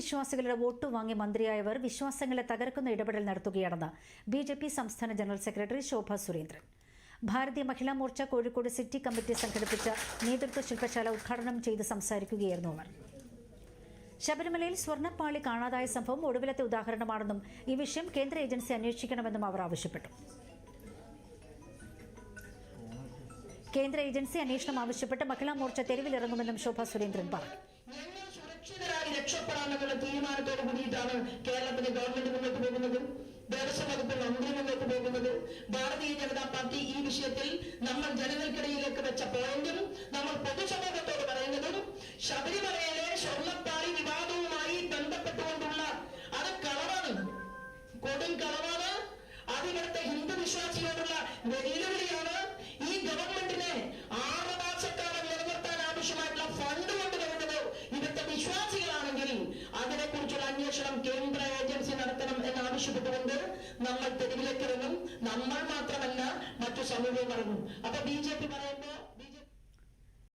വിശ്വാസികളുടെ വോട്ട് വാങ്ങി മന്ത്രിയായവർ വിശ്വാസങ്ങളെ തകർക്കുന്ന ഇടപെടൽ നടത്തുകയാണെന്ന് ബി ജെ പി സംസ്ഥാന general secretary Shobha Surendran. Bharatiya Mahila Morcha Kozhikode city committee സംഘടിപ്പിച്ച നേതൃത്വ ശില്പശാല ഉദ്ഘാടനം ചെയ്ത് സംസാരിക്കുകയായിരുന്നു അവർ. ശബരിമലയിൽ സ്വർണപ്പാളി കാണാതായ സംഭവം ഒടുവിലത്തെ ഉദാഹരണമാണെന്നും ഈ വിഷയം കേന്ദ്ര ഏജൻസി അന്വേഷിക്കണമെന്നും അവർ ആവശ്യപ്പെട്ടു. കേന്ദ്ര ഏജൻസി അന്വേഷണം ആവശ്യപ്പെട്ട് മഹിളാ മോർച്ച തെരുവിലിറങ്ങുമെന്നും ശോഭ സുരേന്ദ്രൻ പറഞ്ഞു. രക്ഷപ്പെടാമെന്നുള്ള തീരുമാനത്തോട് കൂടിയിട്ടാണ് കേരളത്തിലെ ഗവൺമെന്റ് മുന്നോട്ട് പോകുന്നത്. ദേവസ്വം വകുപ്പ് മന്ത്രി മുന്നോട്ട് പോകുന്നത്. ഭാരതീയ ജനതാ പാർട്ടി ഈ വിഷയത്തിൽ നമ്മൾ ജനങ്ങൾക്കിടയിലേക്ക് വെച്ച പോയിന്റും നമ്മൾ പൊതുസമൂഹത്തോട് പറയുന്നതും ശബരിമലയിലെ സ്വർണപ്പാളി വിവാദവുമായി ബന്ധപ്പെട്ടുകൊണ്ടുള്ള അത് കളവാണ് കൊടും കളവാണ് അത് ഇവിടുത്തെ ഹിന്ദു വിശ്വാസിയോടുള്ള വെല്ലുവിളിയാണ്. ഈ ഗവൺമെന്റിനെ ആറ് മാസക്കാലം നിലനിർത്താൻ ആവശ്യമായിട്ടുള്ള ഫണ്ട് കൊണ്ടുവരുന്നത് ഇവിടുത്തെ വിശ്വാസികളാണെങ്കിൽ അന്വേഷണം കേന്ദ്ര ഏജൻസി നടത്തണം എന്നാവശ്യപ്പെട്ടുകൊണ്ട് നമ്മൾ തെരുവിലേക്ക് ഇറങ്ങും. നമ്മൾ മാത്രമല്ല മറ്റു സമൂഹവും ഇറങ്ങും. അപ്പൊ ബി ജെ പി പറയുമ്പോൾ